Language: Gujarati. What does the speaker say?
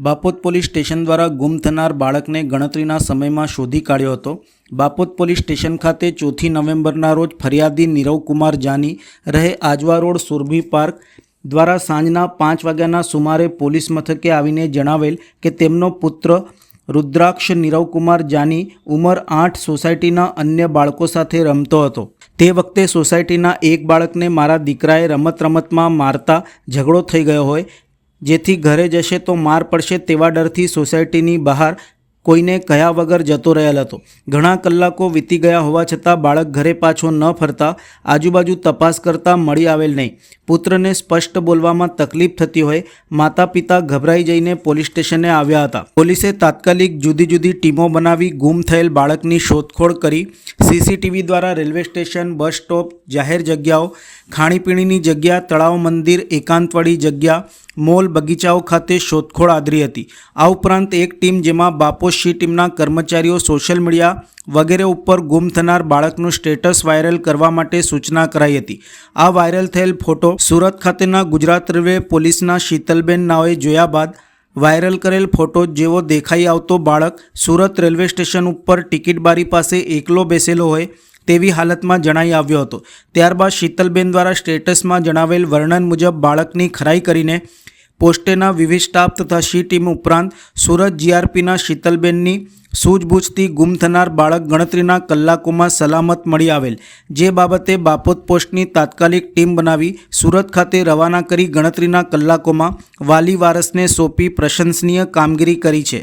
બાપોદ પોલીસ સ્ટેશન દ્વારા ગુમ થનાર બાળકને ગણતરીના સમયમાં શોધી કાઢ્યો હતો. બાપોદ પોલીસ સ્ટેશન ખાતે ચોથી નવેમ્બરના રોજ ફરિયાદી નીરવકુમાર જાની રહે આજવા રોડ સુરભી પાર્ક દ્વારા સાંજના પાંચ વાગ્યાના સુમારે પોલીસ મથકે આવીને જણાવેલ કે તેમનો પુત્ર રુદ્રાક્ષ નીરવકુમાર જાની ઉંમર આઠ સોસાયટીના અન્ય બાળકો સાથે રમતો હતો. તે વખતે સોસાયટીના એક બાળકને મારા દીકરાએ રમત રમતમાં મારતા ઝઘડો થઈ ગયો હોય જેથી ઘરે જશે તો માર પડશે તેવા ડરથી સોસાયટીની બહાર કોઈને કયા વગર જતો રહેલ હતો. ઘણા કલાકો વીતી ગયા હોવા છતાં બાળક ઘરે પાછો ન ફરતા, આજુબાજુ તપાસ કરતા મળી આવેલ નહીં. પુત્રને સ્પષ્ટ બોલવામાં તકલીફ થતી હોય માતા પિતા ગભરાઈ જઈને પોલીસ સ્ટેશને આવ્યા હતા. પોલીસે તાત્કાલિક જુદી જુદી ટીમો બનાવી ગુમ થયેલ બાળકની શોધખોળ કરી. સીસીટીવી દ્વારા રેલવે સ્ટેશન, બસ સ્ટોપ, જાહેર જગ્યાઓ, ખાણીપીણીની જગ્યા, તળાવ મંદિર એકાંતવાળી જગ્યા, મોલ બગીચાઓ ખાતે શોધખોળ આદરી હતી. આ ઉપરાંત એક ટીમ જેમાં બાપોશી ટીમના કર્મચારીઓ સોશિયલ મીડિયા વગેરે ઉપર ગુમ થનાર બાળકનું સ્ટેટસ વાયરલ કરવા માટે સૂચના કરાઈ હતી. આ વાયરલ થયેલ ફોટો સુરત ખાતેના ગુજરાત રેલવે પોલીસના શીતલબેન નાઓએ જોયા બાદ વાયરલ કરેલ ફોટો જેવો દેખાઈ આવતો બાળક સુરત રેલવે સ્ટેશન ઉપર ટિકિટ બારી પાસે એકલો બેસેલો હોય તેવી હાલતમાં જણાઈ આવ્યો હતો. ત્યારબાદ શીતલબેન દ્વારા સ્ટેટસમાં જણાવેલ વર્ણન મુજબ બાળકની ખરાઈ કરીને પોસ્ટેના વિવિધ સ્ટાફ તથા સી ટીમ ઉપરાંત સુરત જીઆરપીના શીતલબેનની સૂઝબૂછથી ગુમ થનાર બાળક ગણતરીના કલાકોમાં સલામત મળી આવેલ, જે બાબતે બાપોત પોસ્ટની તાત્કાલિક ટીમ બનાવી સુરત ખાતે રવાના કરી ગણતરીના કલાકોમાં વાલી વારસને સોંપી પ્રશંસનીય કામગીરી કરી છે.